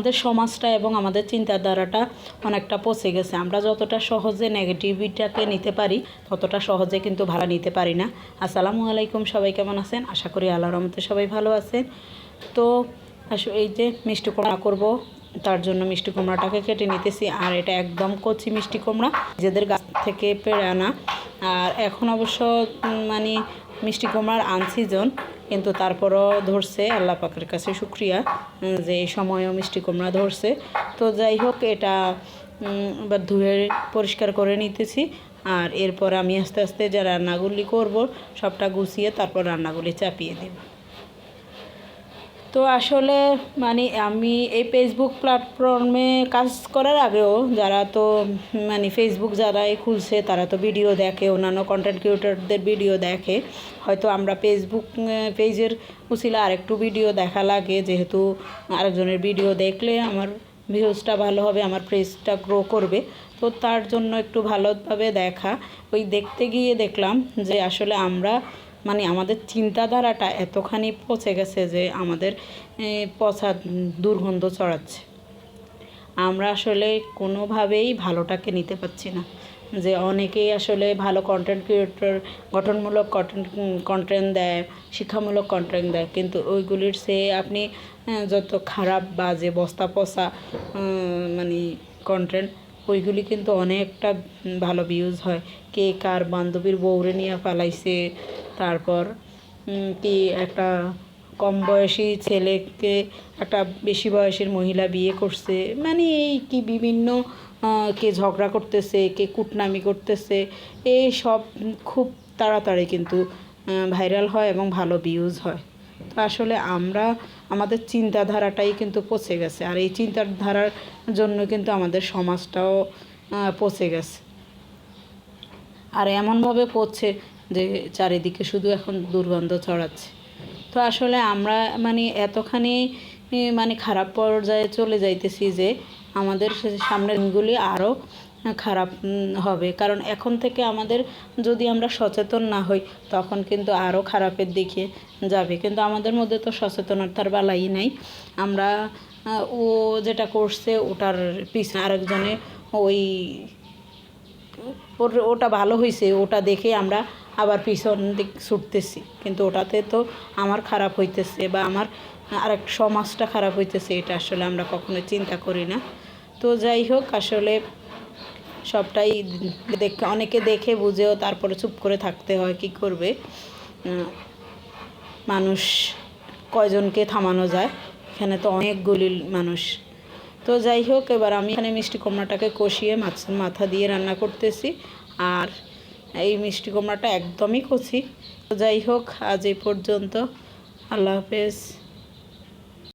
আমাদের সমাজটা এবং আমাদের চিন্তাধারাটা অনেকটা পচে গেছে। আমরা যতটা সহজে নেগেটিভিটাকে নিতে পারি, ততটা সহজে কিন্তু ভাড়া নিতে পারি না। আসসালামু আলাইকুম, সবাই কেমন আছেন? আশা করি আল্লাহ রহমতে সবাই ভালো আছেন। তো এই যে মিষ্টি কুমড়া করব, তার জন্য মিষ্টি কুমড়াটাকে কেটে নিতেছি। আর এটা একদম কচি মিষ্টি কুমড়া, নিজেদের গাছ থেকে পেড়ে আনা। আর এখন অবশ্য মানে মিষ্টি কুমড়ার আনসিজন কিন্তু তারপরও ধরছে, আল্লাহ পাকের কাছে শুক্রিয়া যে এই সময়ও মিষ্টি কুমড়া ধরছে। তো যাই হোক, এটা বা ধুয়ে পরিষ্কার করে নিতেছি, আর এরপর আমি আস্তে আস্তে যা রান্নাগুলি করব, সবটা গুছিয়ে তারপর রান্নাগুলি চাপিয়ে দেব। তো আসলে মানে আমি এই ফেসবুক প্ল্যাটফর্মে কাজ করার আগেও যারা তো মানে ফেসবুক যারাই খুলছে, তারা তো ভিডিও দেখে, অন্যান্য কন্টেন্ট ক্রিয়েটরদের ভিডিও দেখে। হয়তো আমরা ফেসবুক পেজের উচিলে আরেকটু ভিডিও দেখা লাগে, যেহেতু আরেকজনের ভিডিও দেখলে আমার ভিউজটা ভালো হবে, আমার পেজটা গ্রো করবে। তো তার জন্য একটু ভালোভাবে দেখা। ওই দেখতে গিয়ে দেখলাম যে আসলে আমরা মানে আমাদের চিন্তাধারাটা এতখানি পচে গেছে যে আমাদের পচা দুর্গন্ধ ছড়াচ্ছে। আমরা আসলে কোনোভাবেই ভালোটাকে নিতে পারছি না। যে অনেকেই আসলে ভালো কন্টেন্ট ক্রিয়েটর গঠনমূলক কন্টেন্ট কন্টেন্ট দেয়, শিক্ষামূলক কন্টেন্ট দেয়, কিন্তু ওইগুলির সে আপনি যত খারাপ বা যে বস্তা পচা মানে কন্টেন্ট ওইগুলি কিন্তু অনেকটা ভালো ভিউজ হয়। কে কার বান্ধবীর বউরে নিয়ে পালাইছে তারপর কি একটা কম বয়সী ছেলেকে একটা বেশি বয়সের মহিলা বিয়ে করছে। মানে এই কি বিভিন্ন কে ঝগড়া করতেছে, কে কুটনামি করতেছে এই সব খুব তাড়াতাড়ি কিন্তু ভাইরাল হয় এবং ভালো ভিউজ হয়। তো আসলে আমরা, আমাদের চিন্তাধারাটাই কিন্তু পচে গেছে। আর এই চিন্তাধারার জন্য কিন্তু আমাদের সমাজটাও পচে গেছে। আর এমনভাবে পড়ছে যে চারিদিকে শুধু এখন দুর্গন্ধ ছড়াচ্ছে। তো আসলে আমরা মানে এতখানি মানে খারাপ পর্যায়ে চলে যাইতেছি যে আমাদের সামনের দিনগুলি আরও খারাপ হবে। কারণ এখন থেকে আমাদের যদি আমরা সচেতন না হই, তখন কিন্তু আরও খারাপের দিকে যাবে। কিন্তু আমাদের মধ্যে তো সচেতনতার বালাই নাই। আমরা ও যেটা করছে ওটার পিছনে আরেকজনে ওই ওর ওটা ভালো হয়েছে ওটা দেখে আমরা আবার পিছন দিক ছুটতেছি। কিন্তু ওটাতে তো আমার খারাপ হইতেছে বা আমার আরেক সমাজটা খারাপ হইতেছে, এটা আসলে আমরা কখনো চিন্তা করি না। তো যাই হোক, আসলে সবটাই দেখে, অনেকে দেখে, বুঝেও, তারপরে চুপ করে থাকতে হয়, কি করবে? মানুষ কয়জনকে থামানো যায়? এখানে তো অনেকগুলি মানুষ। তো যাই হোক, এবার আমি এখানে মিষ্টি কুমড়াটাকে কষিয়ে মাথা দিয়ে রান্না করতেছি। আর এই মিষ্টি কুমড়াটা একদমই কষি তো যাই হোক, আজ এই পর্যন্ত। আল্লাহ হাফেজ।